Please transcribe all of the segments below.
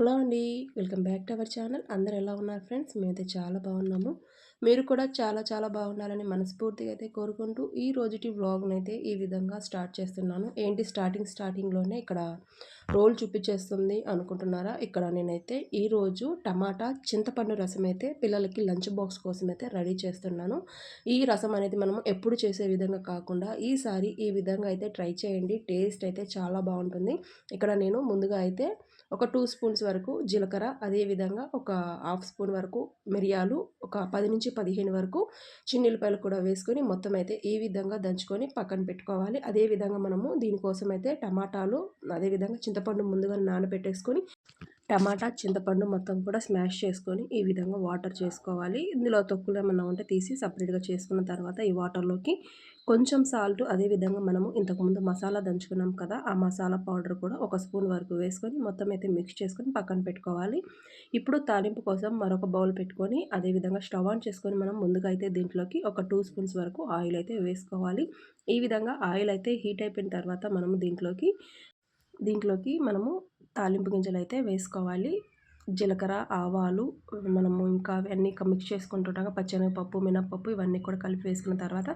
Hello అండి. Welcome back to our channel. అందరు ఎలా ఉన్నారు ఫ్రెండ్స్? మేమైతే చాలా బాగున్నాము. మీరు కూడా చాలా చాలా బాగుండాలని మనస్ఫూర్తిగా అయితే కోరుకుంటూ ఈ రోజుటి వ్లాగ్ని అయితే ఈ విధంగా స్టార్ట్ చేస్తున్నాను. ఏంటి స్టార్టింగ్ స్టార్టింగ్లోనే ఇక్కడ రోల్ చూపించేస్తుంది అనుకుంటున్నారా? ఇక్కడ నేనైతే ఈరోజు టమాటా చింతపండు రసం అయితే పిల్లలకి లంచ్ బాక్స్ కోసం అయితే రెడీ చేస్తున్నాను. ఈ రసం అనేది మనం ఎప్పుడు చేసే విధంగా కాకుండా ఈసారి ఈ విధంగా అయితే ట్రై చేయండి. టేస్ట్ అయితే చాలా బాగుంటుంది. ఇక్కడ నేను ముందుగా అయితే ఒక టూ స్పూన్స్ వరకు జీలకర్ర అదేవిధంగా ఒక హాఫ్ స్పూన్ వరకు మిరియాలు ఒక పది నుంచి పదిహేను వరకు చిన్నిల్లిపాయలు కూడా వేసుకొని మొత్తం అయితే ఈ విధంగా దంచుకొని పక్కన పెట్టుకోవాలి. అదేవిధంగా మనము దీనికోసం అయితే టమాటాలు అదేవిధంగా చింతపండు ముందుగా నానబెట్టేసుకొని టమాటా చింతపండు మొత్తం కూడా స్మాష్ చేసుకొని ఈ విధంగా వాటర్ చేసుకోవాలి. ఇందులో తొక్కులు ఏమన్నా ఉంటే తీసి సపరేట్గా చేసుకున్న తర్వాత ఈ వాటర్లోకి కొంచెం సాల్ట్ అదేవిధంగా మనము ఇంతకుముందు మసాలా దంచుకున్నాం కదా ఆ మసాలా పౌడర్ కూడా ఒక స్పూన్ వరకు వేసుకొని మొత్తం అయితే మిక్స్ చేసుకొని పక్కన పెట్టుకోవాలి. ఇప్పుడు తాలింపు కోసం మరొక బౌల్ పెట్టుకొని అదేవిధంగా స్టవ్ ఆన్ చేసుకొని మనం ముందుగా అయితే దీంట్లోకి ఒక టూ స్పూన్స్ వరకు ఆయిల్ అయితే వేసుకోవాలి. ఈ విధంగా ఆయిల్ అయితే హీట్ అయిపోయిన తర్వాత మనము దీంట్లోకి దీంట్లోకి మనము తాలింపు గింజలు అయితే వేసుకోవాలి. జీలకర్ర ఆవాలు మనము ఇంకా అవన్నీ మిక్స్ చేసుకుంటుంటాం పచ్చనగపప్పు మినప్పప్పు ఇవన్నీ కూడా కలిపి వేసుకున్న తర్వాత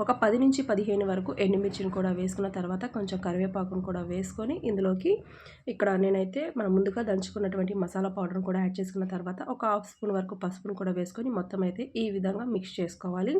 ఒక పది నుంచి పదిహేను వరకు ఎండుమిర్చిని కూడా వేసుకున్న తర్వాత కొంచెం కరివేపాకును కూడా వేసుకొని ఇందులోకి ఇక్కడ నేనైతే మనం ముందుగా దంచుకున్నటువంటి మసాలా పౌడర్ని కూడా యాడ్ చేసుకున్న తర్వాత ఒక హాఫ్ స్పూన్ వరకు పసుపును కూడా వేసుకొని మొత్తం అయితే ఈ విధంగా మిక్స్ చేసుకోవాలి.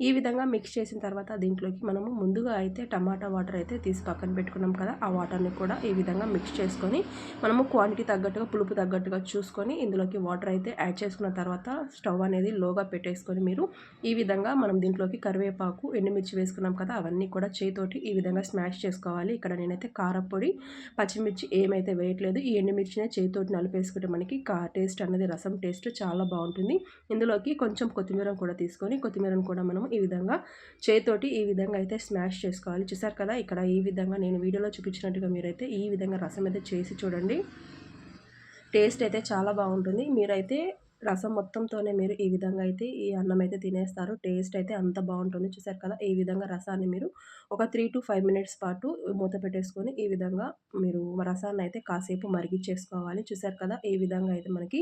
ఈ విధంగా మిక్స్ చేసిన తర్వాత దీంట్లోకి మనము ముందుగా అయితే టమాటా వాటర్ అయితే తీసి పక్కన పెట్టుకున్నాం కదా ఆ వాటర్ని కూడా ఈ విధంగా మిక్స్ చేసుకొని మనము క్వాంటిటీ తగ్గట్టుగా పులుపు తగ్గట్టుగా చూసుకొని ఇందులోకి వాటర్ అయితే యాడ్ చేసుకున్న తర్వాత స్టవ్ అనేది లోగా పెట్టేసుకొని మీరు ఈ విధంగా మనం దీంట్లోకి కరివేపాకు ఎండుమిర్చి వేసుకున్నాం కదా అవన్నీ కూడా చేతితోటి ఈ విధంగా స్మాష్ చేసుకోవాలి. ఇక్కడ నేనైతే కారపొడి పచ్చిమిర్చి ఏమైతే వేయట్లేదు ఈ ఎండుమిర్చినే చేతితోటి నలిపేసుకుంటే మనకి కా టేస్ట్ అనేది రసం టేస్ట్ చాలా బాగుంటుంది. ఇందులోకి కొంచెం కొత్తిమీర కూడా తీసుకొని కొత్తిమీరను కూడా మనం ఈ విధంగా చేతితోటి ఈ విధంగా అయితే స్మాష్ చేసుకోవాలి. చూసారు కదా ఇక్కడ ఈ విధంగా నేను వీడియోలో చూపించినట్టుగా మీరైతే ఈ విధంగా రసం అయితే చేసి చూడండి. టేస్ట్ అయితే చాలా బాగుంటుంది. మీరైతే రసం మొత్తంతోనే మీరు ఈ విధంగా అయితే ఈ అన్నం అయితే తినేస్తారు. టేస్ట్ అయితే అంత బాగుంటుంది. చూసారు కదా ఈ విధంగా రసాన్ని మీరు ఒక త్రీ టు ఫైవ్ మినిట్స్ పాటు మూత పెట్టేసుకొని ఈ విధంగా మీరు రసాన్ని అయితే కాసేపు మరిగిచ్చేసుకోవాలి చూసారు కదా ఈ విధంగా అయితే మనకి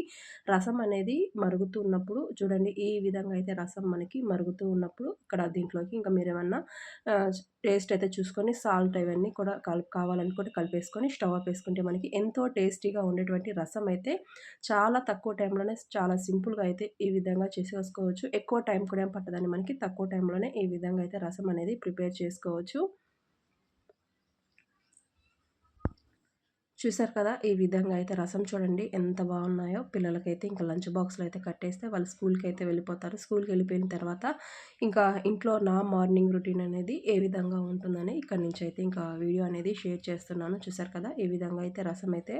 రసం అనేది మరుగుతూ ఉన్నప్పుడు చూడండి ఈ విధంగా అయితే రసం మనకి మరుగుతూ ఉన్నప్పుడు ఇక్కడ దీంట్లోకి ఇంకా మీరు ఏమన్నా టేస్ట్ అయితే చూసుకొని సాల్ట్ అవన్నీ కూడా కలుపు కావాలనుకుంటే కలిపేసుకొని స్టవ్ ఆఫ్ వేసుకుంటే మనకి ఎంతో టేస్టీగా ఉండేటువంటి రసం అయితే చాలా తక్కువ టైంలోనే చాలా సింపుల్గా అయితే ఈ విధంగా చేసేసుకోవచ్చు. ఎక్కువ టైం కూడా ఏం పట్టదని మనకి తక్కువ టైంలోనే ఈ విధంగా అయితే రసం అనేది ప్రిపేర్ చేసుకోవచ్చు. చూసారు కదా ఈ విధంగా అయితే రసం చూడండి ఎంత బాగున్నాయో. పిల్లలకైతే ఇంకా లంచ్ బాక్స్లో అయితే కట్టేస్తే వాళ్ళు స్కూల్కి అయితే వెళ్ళిపోతారు. స్కూల్కి వెళ్ళిపోయిన తర్వాత ఇంకా ఇంట్లో నా మార్నింగ్ రొటీన్ అనేది ఏ విధంగా ఉంటుందని ఇక్కడ నుంచి అయితే ఇంకా వీడియో అనేది షేర్ చేస్తున్నాను. చూసారు కదా ఈ విధంగా అయితే రసం అయితే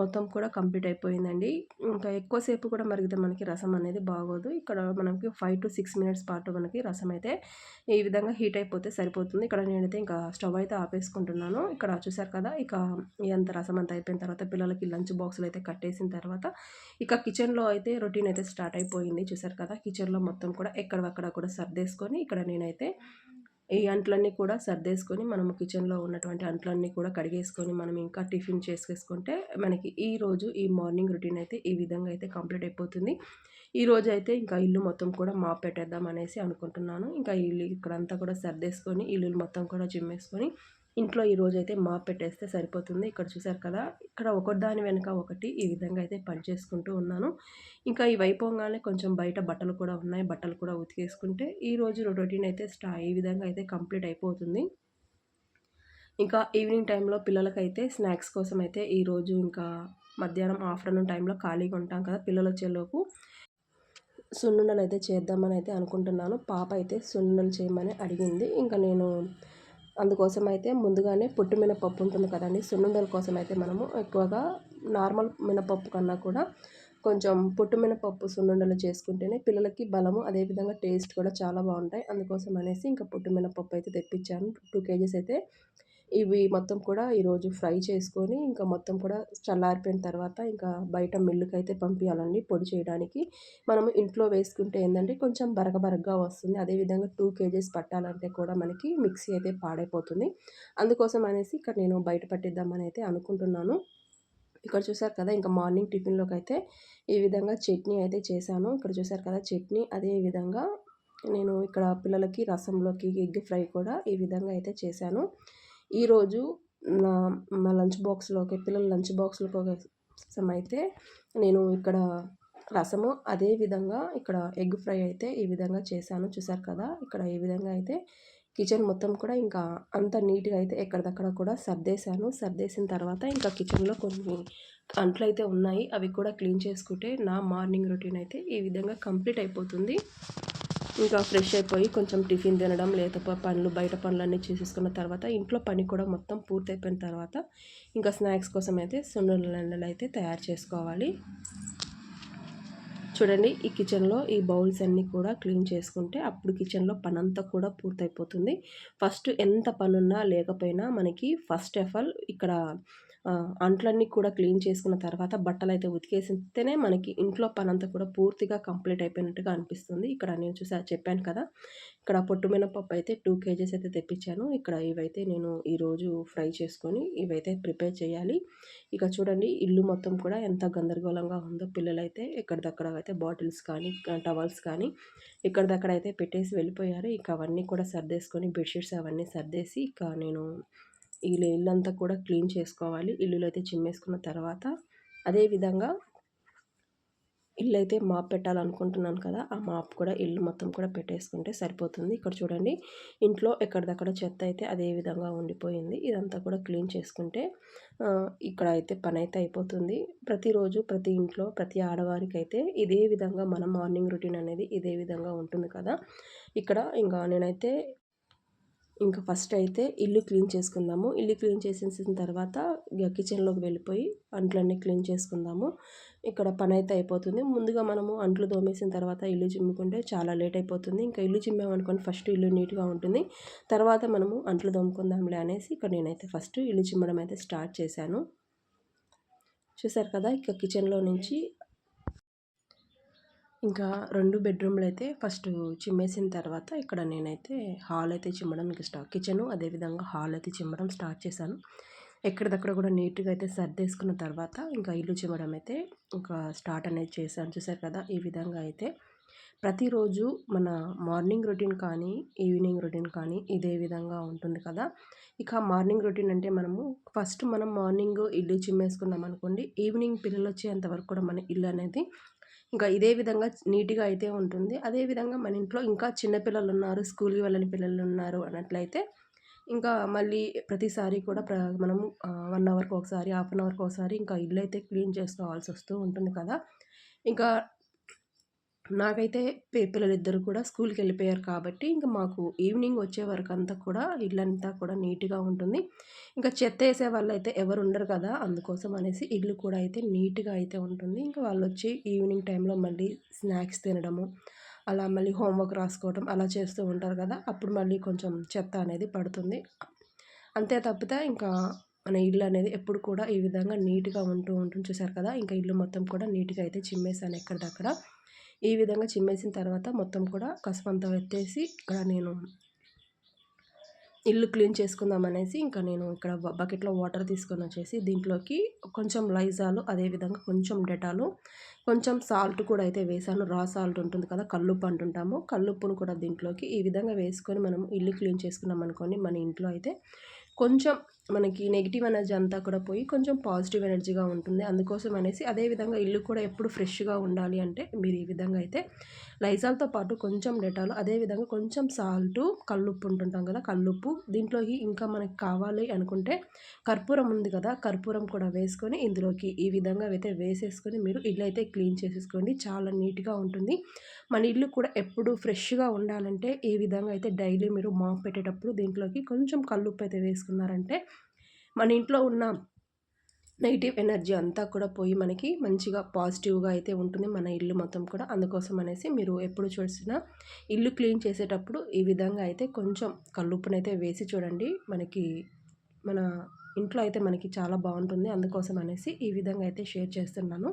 మొత్తం కూడా కంప్లీట్ అయిపోయిందండి. ఇంకా ఎక్కువసేపు కూడా మరిగితే మనకి రసం అనేది బాగోదు. ఇక్కడ మనకి ఫైవ్ టు సిక్స్ మినిట్స్ పాటు మనకి రసం అయితే ఈ విధంగా హీట్ అయిపోతే సరిపోతుంది. ఇక్కడ నేనైతే ఇంకా స్టవ్ అయితే ఆపేసుకుంటున్నాను. ఇక్కడ చూసారు కదా ఇక ఎంత రసం అంతా అయిపోయిన తర్వాత పిల్లలకి లంచ్ బాక్సులు అయితే కట్టేసిన తర్వాత ఇక కిచెన్లో అయితే రొటీన్ అయితే స్టార్ట్ అయిపోయింది. చూసారు కదా కిచెన్లో మొత్తం కూడా ఎక్కడక్కడ కూడా సర్దేసుకొని ఇక్కడ నేనైతే ఈ అంట్లన్నీ కూడా సర్దేసుకొని మనం కిచెన్లో ఉన్నటువంటి అంట్లన్నీ కూడా కడిగేసుకొని మనం ఇంకా టిఫిన్ చేసుకేసుకుంటే మనకి ఈ రోజు ఈ మార్నింగ్ రొటీన్ అయితే ఈ విధంగా అయితే కంప్లీట్ అయిపోతుంది. ఈ రోజు అయితే ఇంకా ఇల్లు మొత్తం కూడా మాప్ పెట్టేద్దాం అనేసి అనుకుంటున్నాను. ఇంకా ఇల్లు ఇక్కడంతా కూడా సర్దేసుకొని ఇల్లు మొత్తం కూడా చిమ్మేసుకొని ఇంట్లో ఈరోజు అయితే మాప్ పెట్టేస్తే సరిపోతుంది. ఇక్కడ చూసారు కదా ఇక్కడ ఒకదాని వెనుక ఒకటి ఈ విధంగా అయితే పని చేసుకుంటూ ఉన్నాను. ఇంకా ఈ వైపోగానే కొంచెం బయట బట్టలు కూడా ఉన్నాయి. బట్టలు కూడా ఉతికేసుకుంటే ఈరోజు రొటీన్ అయితే స్టా ఈ విధంగా అయితే కంప్లీట్ అయిపోతుంది. ఇంకా ఈవినింగ్ టైంలో పిల్లలకైతే స్నాక్స్ కోసం అయితే ఈరోజు ఇంకా మధ్యాహ్నం ఆఫ్టర్నూన్ టైంలో ఖాళీగా ఉంటాం కదా పిల్లలు వచ్చేలోపు. సున్నుండలు అయితే చేద్దామని అయితే అనుకుంటున్నాను. పాప అయితే సున్నుండలు చేయమని అడిగింది. ఇంకా నేను అందుకోసం అయితే ముందుగానే పొట్టు మినపప్పు ఉంటుంది కదండి సున్నుండల కోసం అయితే మనము ఎక్కువగా నార్మల్ మినపప్పు కన్నా కూడా కొంచెం పొట్టు మినపప్పు సున్నుండలు చేసుకుంటేనే పిల్లలకి బలము అదేవిధంగా టేస్ట్ కూడా చాలా బాగుంటాయి. అందుకోసం అనేసి ఇంకా పొట్టుమినపప్పు అయితే తెప్పించాను. టూ కేజీస్ అయితే ఇవి మొత్తం కూడా ఈరోజు ఫ్రై చేసుకొని ఇంకా మొత్తం కూడా చల్లారిపోయిన తర్వాత ఇంకా బయట మిల్లుకి అయితే పంపించాలండి పొడి చేయడానికి. మనం ఇంట్లో వేసుకుంటే ఏంటంటే కొంచెం బరగబరగ్గా వస్తుంది. అదేవిధంగా టూ కేజీస్ పట్టాలంటే కూడా మనకి మిక్సీ అయితే పాడైపోతుంది. అందుకోసం అనేసి ఇక్కడ నేను బయట పట్టిద్దామని అయితే అనుకుంటున్నాను. ఇక్కడ చూసారు కదా ఇంకా మార్నింగ్ టిఫిన్లోకి అయితే ఈ విధంగా చట్నీ అయితే చేశాను. ఇక్కడ చూసారు కదా చట్నీ అదే విధంగా నేను ఇక్కడ పిల్లలకి రసంలోకి ఎగ్ ఫ్రై కూడా ఈ విధంగా అయితే చేశాను. ఈరోజు నా మా లంచ్ బాక్స్లోకి పిల్లల లంచ్ బాక్స్లో అయితే నేను ఇక్కడ రసము అదే విధంగా ఇక్కడ ఎగ్ ఫ్రై అయితే ఈ విధంగా చేశాను. చూసారు కదా ఇక్కడ ఈ విధంగా అయితే కిచెన్ మొత్తం కూడా ఇంకా అంత నీట్గా అయితే ఎక్కడిదక్కడ కూడా సర్దేశాను. సర్దేసిన తర్వాత ఇంకా కిచెన్లో కొన్ని అంట్లు అయితే ఉన్నాయి. అవి కూడా క్లీన్ చేసుకుంటే నా మార్నింగ్ రొటీన్ అయితే ఈ విధంగా కంప్లీట్ అయిపోతుంది. ఇంకా ఫ్రెష్ అయిపోయి కొంచెం టిఫిన్ తినడం లేకపోతే పనులు బయట పనులన్నీ చేసేసుకున్న తర్వాత ఇంట్లో పని కూడా మొత్తం పూర్తయిపోయిన తర్వాత ఇంకా స్నాక్స్ కోసం అయితే సున్నుండలు అయితే తయారు చేసుకోవాలి. చూడండి ఈ కిచెన్లో ఈ బౌల్స్ అన్నీ కూడా క్లీన్ చేసుకుంటే అప్పుడు కిచెన్లో పనంతా కూడా పూర్తయిపోతుంది. ఫస్ట్ ఎంత పనున్నా లేకపోయినా మనకి ఫస్ట్ ఆఫ్ ఆల్ ఇక్కడ అంట్లన్నీ కూడా క్లీన్ చేసుకున్న తర్వాత బట్టలు అయితే ఉతికేసితేనే మనకి ఇంట్లో పనంతా కూడా పూర్తిగా కంప్లీట్ అయిపోయినట్టుగా అనిపిస్తుంది. ఇక్కడ నేను చూసా చెప్పాను కదా. ఇక్కడ పొట్టు మినపప్పు అయితే టూ కేజీస్ అయితే తెప్పించాను. ఇక్కడ ఇవైతే నేను ఈరోజు ఫ్రై చేసుకొని ఇవైతే ప్రిపేర్ చేయాలి. ఇక చూడండి ఇల్లు మొత్తం కూడా ఎంత గందరగోళంగా ఉందో పిల్లలైతే ఎక్కడిదక్కడ అయితే బాటిల్స్ కానీ టవల్స్ కానీ ఇక్కడిదక్కడ అయితే పెట్టేసి వెళ్ళిపోయారు. ఇక అవన్నీ కూడా సర్దేసుకొని బెడ్షీట్స్ అవన్నీ సర్దేసి ఇక నేను ఇల్లు ఇల్లంతా కూడా క్లీన్ చేసుకోవాలి. ఇల్లులు అయితే చిమ్మేసుకున్న తర్వాత అదేవిధంగా ఇల్లు అయితే మాప్ పెట్టాలనుకుంటున్నాను కదా ఆ మాప్ కూడా ఇల్లు మొత్తం కూడా పెట్టేసుకుంటే సరిపోతుంది. ఇక్కడ చూడండి ఇంట్లో ఎక్కడిదక్కడ చెత్త అయితే అదే విధంగా ఉండిపోయింది. ఇదంతా కూడా క్లీన్ చేసుకుంటే ఇక్కడ అయితే పని అయితే అయిపోతుంది. ప్రతిరోజు ప్రతి ఇంట్లో ప్రతి ఆడవారికి అయితే ఇదే విధంగా మన మార్నింగ్ రొటీన్ అనేది ఇదే విధంగా ఉంటుంది కదా. ఇక్కడ ఇంకా నేనైతే ఇంకా ఫస్ట్ అయితే ఇల్లు క్లీన్ చేసుకుందాము. ఇల్లు క్లీన్ చేసేసిన తర్వాత కిచెన్లోకి వెళ్ళిపోయి అంట్లన్నీ క్లీన్ చేసుకుందాము. ఇక్కడ పని అయితే అయిపోతుంది. ముందుగా మనము అంట్లు తోమేసిన తర్వాత ఇల్లు చిమ్ముకుంటే చాలా లేట్ అయిపోతుంది. ఇంకా ఇల్లు చిమ్మామనుకోండి ఫస్ట్ ఇల్లు నీట్గా ఉంటుంది. తర్వాత మనము అంట్లు తోముకుందాంలే అనేసి ఇక్కడ నేనైతే ఫస్ట్ ఇల్లు చిమ్మడం అయితే స్టార్ట్ చేశాను. చూసారు కదా ఇక కిచెన్లో నుంచి ఇంకా రెండు బెడ్రూమ్లు అయితే ఫస్ట్ చిమ్మేసిన తర్వాత ఇక్కడ నేనైతే హాల్ అయితే చిమ్మడం ఇంకా స్టార్ట్ కిచెను అదేవిధంగా హాల్ అయితే చిమ్మడం స్టార్ట్ చేశాను. ఎక్కడిదక్కడ కూడా నీట్గా అయితే సర్దేసుకున్న తర్వాత ఇంకా ఇల్లు చిమ్మడం అయితే ఇంకా స్టార్ట్ అనేది చేశాను. చూసారు కదా ఈ విధంగా అయితే ప్రతిరోజు మన మార్నింగ్ రొటీన్ కానీ ఈవినింగ్ రొటీన్ కానీ ఇదే విధంగా ఉంటుంది కదా. ఇక మార్నింగ్ రొటీన్ అంటే మనము ఫస్ట్ మనం మార్నింగ్ ఇల్లు చిమ్మేసుకున్నాం అనుకోండి ఈవినింగ్ పిల్లలు వచ్చేంత వరకు కూడా మన ఇల్లు అనేది ఇంకా ఇదే విధంగా నీట్గా అయితే ఉంటుంది. అదేవిధంగా మన ఇంట్లో ఇంకా చిన్నపిల్లలు ఉన్నారు స్కూల్కి వెళ్ళని పిల్లలు ఉన్నారు అన్నట్లయితే ఇంకా మళ్ళీ ప్రతిసారి కూడా ప్ర మనం వన్ అవర్కి ఒకసారి హాఫ్ అన్ అవర్కి ఒకసారి ఇంకా ఇల్లు అయితే క్లీన్ చేసుకోవాల్సి వస్తూ ఉంటుంది కదా. ఇంకా నాకైతే పిల్లలు ఇద్దరు కూడా స్కూల్కి వెళ్ళిపోయారు కాబట్టి ఇంకా మాకు ఈవినింగ్ వచ్చే వరకు అంతా కూడా ఇల్లంతా కూడా నీట్గా ఉంటుంది. ఇంకా చెత్త వేసే వాళ్ళు అయితే ఎవరు ఉండరు కదా అందుకోసం అనేసి ఇల్లు కూడా అయితే నీట్గా అయితే ఉంటుంది. ఇంకా వాళ్ళు వచ్చి ఈవినింగ్ టైంలో మళ్ళీ స్నాక్స్ తినడము అలా మళ్ళీ హోంవర్క్ రాసుకోవడం అలా చేస్తూ ఉంటారు కదా అప్పుడు మళ్ళీ కొంచెం చెత్త అనేది పడుతుంది. అంతే తప్పితే ఇంకా మన ఇల్లు అనేది ఎప్పుడు కూడా ఈ విధంగా నీట్గా ఉంటూ ఉంటుంది. చూసారు కదా ఇంకా ఇల్లు మొత్తం కూడా నీట్గా అయితే చిమ్మేసాను ఎక్కడిదక్కడ. ఈ విధంగా చిమ్మేసిన తర్వాత మొత్తం కూడా కసపంతా ఎత్తేసి ఇక్కడ నేను ఇల్లు క్లీన్ చేసుకుందాం అనేసి ఇంకా నేను ఇక్కడ బకెట్లో వాటర్ తీసుకొని వచ్చేసి దీంట్లోకి కొంచెం లైజాలు అదేవిధంగా కొంచెం డెటాలు కొంచెం సాల్ట్ కూడా అయితే వేసాను. రా సాల్ట్ ఉంటుంది కదా కల్లుప్పు అంటుంటాము. కల్లుప్పును కూడా దీంట్లోకి ఈ విధంగా వేసుకొని మనం ఇల్లు క్లీన్ చేసుకున్నాం అనుకోండి మన ఇంట్లో అయితే కొంచెం మనకి నెగిటివ్ ఎనర్జీ అంతా కూడా పోయి కొంచెం పాజిటివ్ ఎనర్జీగా ఉంటుంది. అందుకోసం అనేసి అదేవిధంగా ఇల్లు కూడా ఎప్పుడు ఫ్రెష్గా ఉండాలి అంటే మీరు ఈ విధంగా అయితే లైజాల్తో పాటు కొంచెం డెటాలు అదేవిధంగా కొంచెం సాల్ట్ కల్లుప్పు ఉంటుంటాం కదా కల్లుప్పు. దీంట్లోకి ఇంకా మనకి కావాలి అనుకుంటే కర్పూరం ఉంది కదా కర్పూరం కూడా వేసుకొని ఇందులోకి ఈ విధంగా అయితే వేసేసుకొని మీరు ఇల్లు అయితే క్లీన్ చేసేసుకోండి. చాలా నీట్గా ఉంటుంది. మన ఇల్లు కూడా ఎప్పుడు ఫ్రెష్గా ఉండాలంటే ఈ విధంగా అయితే డైలీ మీరు మాప్ పెట్టేటప్పుడు దీంట్లోకి కొంచెం కల్లుప్పు అయితే వేసుకున్నారంటే మన ఇంట్లో ఉన్న నెగిటివ్ ఎనర్జీ అంతా కూడా పోయి మనకి మంచిగా పాజిటివ్గా అయితే ఉంటుంది మన ఇల్లు మొత్తం కూడా. అందుకోసం అనేసి మీరు ఎప్పుడు చూసినా ఇల్లు క్లీన్ చేసేటప్పుడు ఈ విధంగా అయితే కొంచెం కల్లుప్పునైతే వేసి చూడండి. మనకి మన ఇంట్లో అయితే మనకి చాలా బాగుంటుంది. అందుకోసం అనేసి ఈ విధంగా అయితే షేర్ చేస్తున్నాను.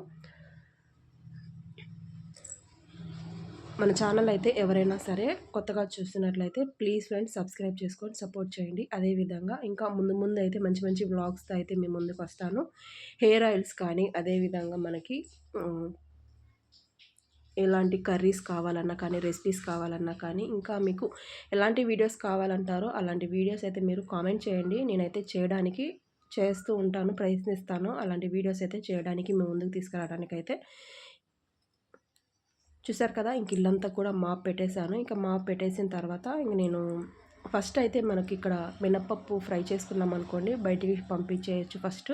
మన ఛానల్ అయితే ఎవరైనా సరే కొత్తగా చూస్తున్నట్లయితే ప్లీజ్ ఫ్రెండ్స్ సబ్స్క్రైబ్ చేసుకొని సపోర్ట్ చేయండి. అదేవిధంగా ఇంకా ముందు ముందు అయితే మంచి మంచి వ్లాగ్స్తో అయితే మీ ముందుకు వస్తాను. హెయిర్ ఆయిల్స్ కానీ అదేవిధంగా మనకి ఎలాంటి కర్రీస్ కావాలన్నా కానీ రెసిపీస్ కావాలన్నా కానీ ఇంకా మీకు ఎలాంటి వీడియోస్ కావాలంటారో అలాంటి వీడియోస్ అయితే మీరు కామెంట్ చేయండి. నేనైతే చేయడానికి చేస్తూ ఉంటాను ప్రయత్నిస్తాను. అలాంటి వీడియోస్ అయితే చేయడానికి మేము ముందుకు తీసుకురావడానికి అయితే చూసారు కదా ఇంక ఇల్లంతా కూడా మాప్ పెట్టేశాను. ఇంకా మాప్ పెట్టేసిన తర్వాత ఇంక నేను ఫస్ట్ అయితే మనకి ఇక్కడ మినప్పప్పు ఫ్రై చేసుకున్నాం అనుకోండి బయటికి పంపించేయచ్చు ఫస్ట్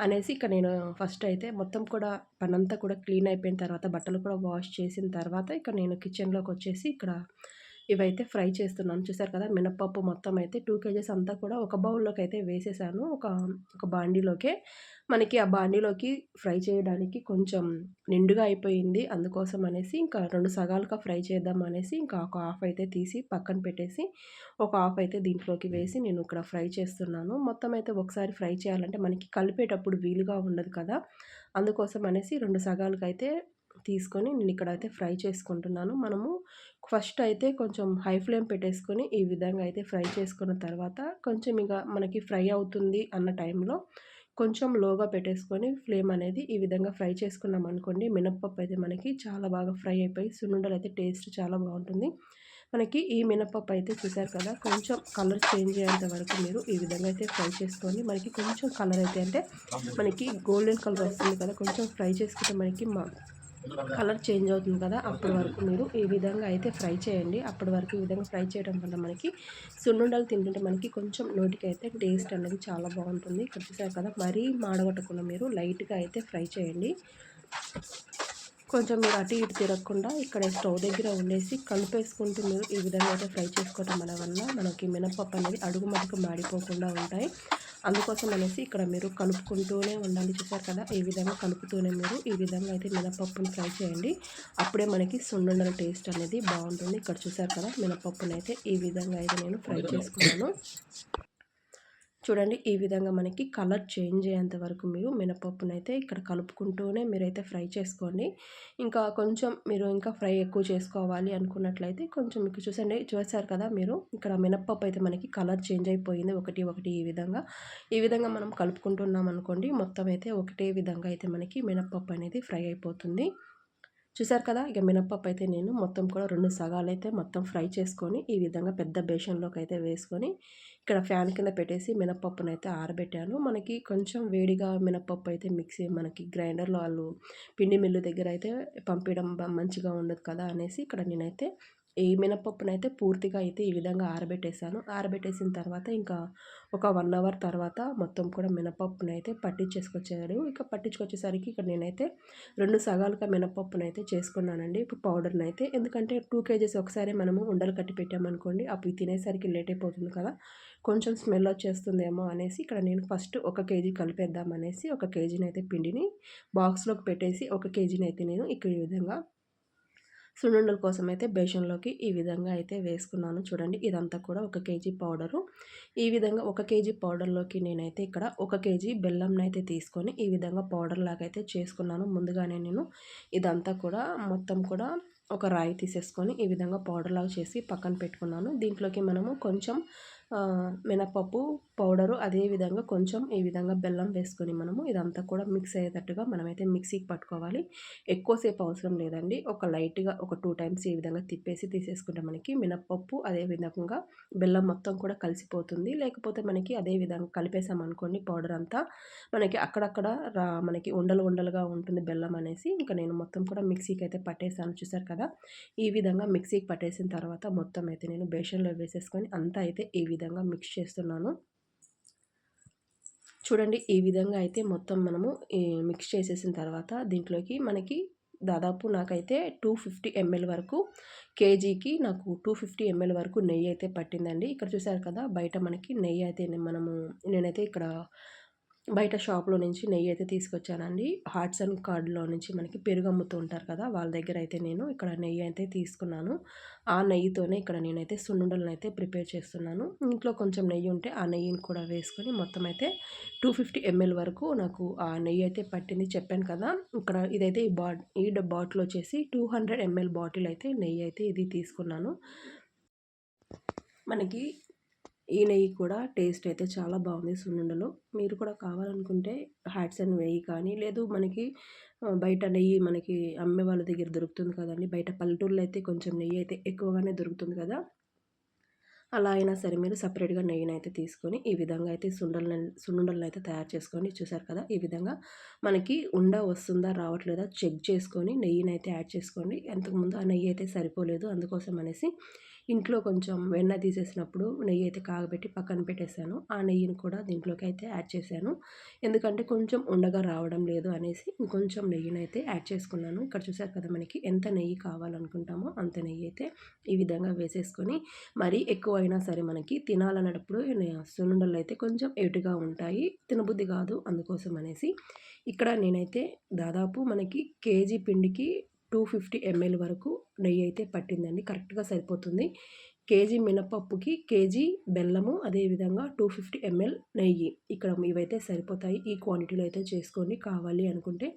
అనేసి ఇక్కడ నేను ఫస్ట్ అయితే మొత్తం కూడా పనంతా కూడా క్లీన్ అయిపోయిన తర్వాత బట్టలు కూడా వాష్ చేసిన తర్వాత ఇక్కడ నేను కిచెన్లోకి వచ్చేసి ఇక్కడ ఇవైతే ఫ్రై చేస్తున్నాను. చూసారు కదా మినప్పప్పు మొత్తం అయితే టూ కేజెస్ అంతా కూడా ఒక బౌల్లోకి అయితే వేసేసాను. ఒక ఒక బాండీలోకే మనకి ఆ బాండీలోకి ఫ్రై చేయడానికి కొంచెం నిండుగా అయిపోయింది. అందుకోసం అనేసి ఇంకా రెండు సగాలుగా ఫ్రై చేద్దాం అనేసి ఇంకా ఒక హాఫ్ అయితే తీసి పక్కన పెట్టేసి ఒక హాఫ్ అయితే దీంట్లోకి వేసి నేను ఇక్కడ ఫ్రై చేస్తున్నాను. మొత్తం అయితే ఒకసారి ఫ్రై చేయాలంటే మనకి కలిపేటప్పుడు వీలుగా ఉండదు కదా. అందుకోసం అనేసి రెండు సగాలుగా అయితే తీసుకొని నేను ఇక్కడ అయితే ఫ్రై చేసుకుంటున్నాను. మనము ఫస్ట్ అయితే కొంచెం హై ఫ్లేమ్ పెట్టేసుకొని ఈ విధంగా అయితే ఫ్రై చేసుకున్న తర్వాత కొంచెం ఇక మనకి ఫ్రై అవుతుంది అన్న టైంలో కొంచెం లోగా పెట్టేసుకొని ఫ్లేమ్ అనేది ఈ విధంగా ఫ్రై చేసుకున్నాం అనుకోండి మినప్పప్పు అయితే మనకి చాలా బాగా ఫ్రై అయిపోయి సున్నుండలు అయితే టేస్ట్ చాలా బాగుంటుంది. మనకి ఈ మినప్పప్పు అయితే చూసారు కదా కొంచెం కలర్ చేంజ్ అయ్యేంత వరకు మీరు ఈ విధంగా అయితే ఫ్రై చేసుకోండి మనకి కొంచెం కలర్ అయితే అంటే మనకి గోల్డెన్ కలర్ వస్తుంది కదా కొంచెం ఫ్రై చేసుకుంటే మనకి కలర్ చేంజ్ అవుతుంది కదా అప్పటి వరకు మీరు ఈ విధంగా అయితే ఫ్రై చేయండి. అప్పటి వరకు ఈ విధంగా ఫ్రై చేయడం వల్ల మనకి సున్నుండలు తింటుంటే మనకి కొంచెం నోటికి అయితే టేస్ట్ అనేది చాలా బాగుంటుంది. ఇక్కడ చూసారు కదా మరీ మాడగొట్టకుండా మీరు లైట్గా అయితే ఫ్రై చేయండి. కొంచెం మీరు అటు ఇటు తిరగకుండా ఇక్కడ స్టవ్ దగ్గర ఉండేసి కలిపేసుకుంటూ మీరు ఈ విధంగా అయితే ఫ్రై చేసుకోవడం వల్ల మనకి మినపప్పు అనేది అడుగు మటుకు మాడిపోకుండా ఉంటాయి. అందుకోసం అనేసి ఇక్కడ మీరు కలుపుకుంటూనే ఉండాలి. చూసారు కదా? ఈ విధంగా కలుపుతూనే మీరు ఈ విధంగా అయితే మినపప్పుని ఫ్రై చేయండి. అప్పుడే మనకి సున్నుండల టేస్ట్ అనేది బాగుంటుంది. ఇక్కడ చూసారు కదా? మినపప్పును అయితే ఈ విధంగా అయితే నేను ఫ్రై చేసుకున్నాను. చూడండి ఈ విధంగా మనకి కలర్ చేంజ్ అయ్యేంత వరకు మీరు మినపప్పునైతే ఇక్కడ కలుపుకుంటూనే మీరైతే ఫ్రై చేసుకోండి. ఇంకా కొంచెం మీరు ఇంకా ఫ్రై ఎక్కువ చేసుకోవాలి అనుకున్నట్లయితే కొంచెం మీకు చూసండి చూసారు కదా మీరు? ఇక్కడ మినపప్పు అయితే మనకి కలర్ చేంజ్ అయిపోయింది ఒకటి ఒకటి ఈ విధంగా. ఈ విధంగా మనం కలుపుకుంటున్నాం అనుకోండి మొత్తం అయితే ఒకటే విధంగా అయితే మనకి మినపప్పు అనేది ఫ్రై అయిపోతుంది. చూసారు కదా? ఇక మినప్పప్పు అయితే నేను మొత్తం కూడా రెండు సగాలు అయితే మొత్తం ఫ్రై చేసుకొని ఈ విధంగా పెద్ద బేషన్లోకి అయితే వేసుకొని ఇక్కడ ఫ్యాన్ కింద పెట్టేసి మినప్పప్పును అయితే ఆరబెట్టాను. మనకి కొంచెం వేడిగా మినప్పప్పు అయితే మిక్సీ మనకి గ్రైండర్లో వాళ్ళు పిండి మిల్లు దగ్గర అయితే పంపించడం మంచిగా ఉండదు కదా అనేసి ఇక్కడ నేనైతే ఈ మినపప్పునైతే పూర్తిగా అయితే ఈ విధంగా ఆరబెట్టేసాను ఆరబెట్టేసిన తర్వాత ఇంకా ఒక వన్ అవర్ తర్వాత మొత్తం కూడా మినపప్పునైతే పట్టించేసుకొచ్చాడు ఇక పట్టించుకొచ్చేసరికి ఇక్కడ నేనైతే రెండు సగాలుగా మినపప్పునైతే చేసుకున్నానండి. ఇప్పుడు పౌడర్ని అయితే ఎందుకంటే టూ కేజీస్ ఒకసారి మనము ఉండలు కట్టి పెట్టామనుకోండి అప్పుడు తినేసరికి లేట్ అయిపోతుంది కదా. కొంచెం స్మెల్ వచ్చేస్తుందేమో అనేసి ఇక్కడ నేను ఫస్ట్ ఒక కేజీ కలిపేద్దాం అనేసి ఒక కేజీని అయితే పిండిని బాక్స్లోకి పెట్టేసి ఒక కేజీని అయితే నేను ఇక్కడ ఈ విధంగా సున్నుండల కోసం అయితే బేషన్లోకి ఈ విధంగా అయితే వేసుకున్నాను. చూడండి ఇదంతా కూడా ఒక కేజీ పౌడరు. ఈ విధంగా ఒక కేజీ పౌడర్లోకి నేనైతే ఇక్కడ ఒక కేజీ బెల్లంని అయితే తీసుకొని ఈ విధంగా పౌడర్ లాగా అయితే చేసుకున్నాను. ముందుగానే నేను ఇదంతా కూడా మొత్తం కూడా ఒక రాయి తీసేసుకొని ఈ విధంగా పౌడర్ లాగా చేసి పక్కన పెట్టుకున్నాను. దీంట్లోకి మనము కొంచెం మినప్పప్పు పౌడరు అదేవిధంగా కొంచెం ఈ విధంగా బెల్లం వేసుకొని మనము ఇదంతా కూడా మిక్స్ అయ్యేటట్టుగా మనమైతే మిక్సీకి పట్టుకోవాలి. ఎక్కువసేపు అవసరం లేదండి. ఒక లైట్గా ఒక టూ టైమ్స్ ఈ విధంగా తిప్పేసి తీసేసుకుంటే మనకి మినపప్పు అదే విధంగా బెల్లం మొత్తం కూడా కలిసిపోతుంది. లేకపోతే మనకి అదే విధంగా కలిపేసామనుకోండి పౌడర్ అంతా మనకి అక్కడక్కడ రా మనకి ఉండలు ఉండలుగా ఉంటుంది బెల్లం అనేసి ఇంకా నేను మొత్తం కూడా మిక్సీకి అయితే పట్టేసాను చూసారు కదా. ఈ విధంగా మిక్సీకి పట్టేసిన తర్వాత మొత్తం అయితే నేను బేషన్లో వేసేసుకొని అంతా అయితే ఈ విధంగా మిక్స్ చేస్తున్నాను. చూడండి ఈ విధంగా అయితే మొత్తం మనము మిక్స్ చేసేసిన తర్వాత దీంట్లోకి మనకి దాదాపు నాకైతే టూ ఫిఫ్టీ ఎంఎల్ వరకు కేజీకి నాకు టూ ఫిఫ్టీ ఎంఎల్ వరకు నెయ్యి అయితే పట్టిందండి. ఇక్కడ చూసారు కదా బయట మనకి నెయ్యి అయితే మనము నేనైతే ఇక్కడ బయట షాప్లో నుంచి నెయ్యి అయితే తీసుకొచ్చానండి. హార్ట్స్ అండ్ కార్డ్లో నుంచి మనకి పెరుగు అమ్ముతూ ఉంటారు కదా! వాళ్ళ దగ్గర అయితే నేను ఇక్కడ నెయ్యి అయితే తీసుకున్నాను. ఆ నెయ్యితోనే ఇక్కడ నేనైతే సున్నుండలను అయితే ప్రిపేర్ చేస్తున్నాను. ఇంట్లో కొంచెం నెయ్యి ఉంటే ఆ నెయ్యిని కూడా వేసుకొని మొత్తం అయితే టూ ఫిఫ్టీ ఎంఎల్ వరకు నాకు ఆ నెయ్యి అయితే పట్టింది. చెప్పాను కదా! ఇక్కడ ఇదైతే ఈ బా ఈ బాటిల్ వచ్చేసి టూ హండ్రెడ్ ఎంఎల్ బాటిల్ అయితే నెయ్యి అయితే ఇది తీసుకున్నాను. మనకి ఈ నెయ్యి కూడా టేస్ట్ అయితే చాలా బాగుంది సున్నుండలో. మీరు కూడా కావాలనుకుంటే హ్యాట్స్ అండ్ నెయ్యి కానీ లేదు మనకి బయట నెయ్యి మనకి అమ్మే వాళ్ళ దగ్గర దొరుకుతుంది కదండి. బయట పల్లెటూరులో అయితే కొంచెం నెయ్యి అయితే ఎక్కువగానే దొరుకుతుంది కదా. అలా అయినా సరే మీరు సపరేట్గా నెయ్యిని అయితే తీసుకొని ఈ విధంగా అయితే సుండలను సున్నుండలను అయితే తయారు చేసుకొని చూసారు కదా. ఈ విధంగా మనకి ఉండ వస్తుందా రావట్లేదా చెక్ చేసుకొని నెయ్యిని అయితే యాడ్ చేసుకోండి. ఎంతకుముందు ఆ నెయ్యి అయితే సరిపోలేదు అందుకోసం అనేసి ఇంట్లో కొంచెం వెన్న తీసేసినప్పుడు నెయ్యి అయితే కాగబెట్టి పక్కన పెట్టేశాను. ఆ నెయ్యిని కూడా దీంట్లోకి అయితే యాడ్ చేశాను. ఎందుకంటే కొంచెం ఉండగా రావడం లేదు అనేసి ఇంకొంచెం నెయ్యిని అయితే యాడ్ చేసుకున్నాను. ఇక్కడ చూసారు కదా మనకి ఎంత నెయ్యి కావాలనుకుంటామో అంత నెయ్యి అయితే ఈ విధంగా వేసేసుకొని మరీ ఎక్కువ అయినా సరే మనకి తినాలన్నప్పుడు సున్నుండలు అయితే కొంచెం ఎటుగా ఉంటాయి తినబుద్ధి కాదు అందుకోసం అనేసి ఇక్కడ నేనైతే దాదాపు మనకి కేజీ పిండికి టూ ఫిఫ్టీ ఎంఎల్ వరకు నెయ్యి అయితే పట్టిందండి. కరెక్ట్గా సరిపోతుంది. కేజీ మినపప్పుకి కేజీ బెల్లము అదేవిధంగా టూ ఫిఫ్టీ ఎంఎల్ నెయ్యి. ఇక్కడ ఇవైతే సరిపోతాయి. ఈ క్వాంటిటీలో అయితే చేసుకోండి. కావాలి అనుకుంటే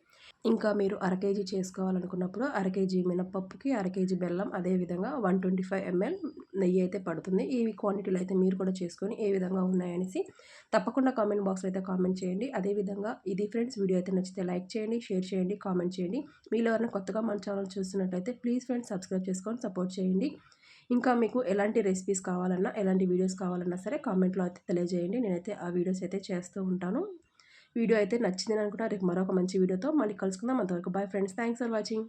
ఇంకా మీరు అర కేజీ చేసుకోవాలనుకున్నప్పుడు అర కేజీ మినపప్పుకి అర కేజీ బెల్లం అదేవిధంగా వన్ ట్వంటీ ఫైవ్ ఎంఎల్ నెయ్యి అయితే పడుతుంది. ఈ క్వాంటిటీలో అయితే మీరు కూడా చేసుకొని ఏ విధంగా ఉన్నాయనేసి తప్పకుండా కామెంట్ బాక్స్లో అయితే కామెంట్ చేయండి. అదేవిధంగా ఇది ఫ్రెండ్స్ వీడియో అయితే నచ్చితే లైక్ చేయండి షేర్ చేయండి కామెంట్ చేయండి. మీలో ఎవరైనా కొత్తగా మన ఛానల్ చూస్తున్నట్టయితే ప్లీజ్ ఫ్రెండ్స్ సబ్స్క్రైబ్ చేసుకొని సపోర్ట్ చేయండి. ఇంకా మీకు ఎలాంటి రెసిపీస్ కావాలన్నా ఎలాంటి వీడియోస్ కావాలన్నా సరే కామెంట్లో అయితే తెలియజేయండి. నేనైతే ఆ వీడియోస్ అయితే చేస్తూ ఉంటాను. వీడియో అయితే నచ్చింది అనుకుంటా. రేపు మరొక మంచి వీడియోతో మళ్ళీ కలుసుకుందాం. అంతవరకు bye friends thanks for watching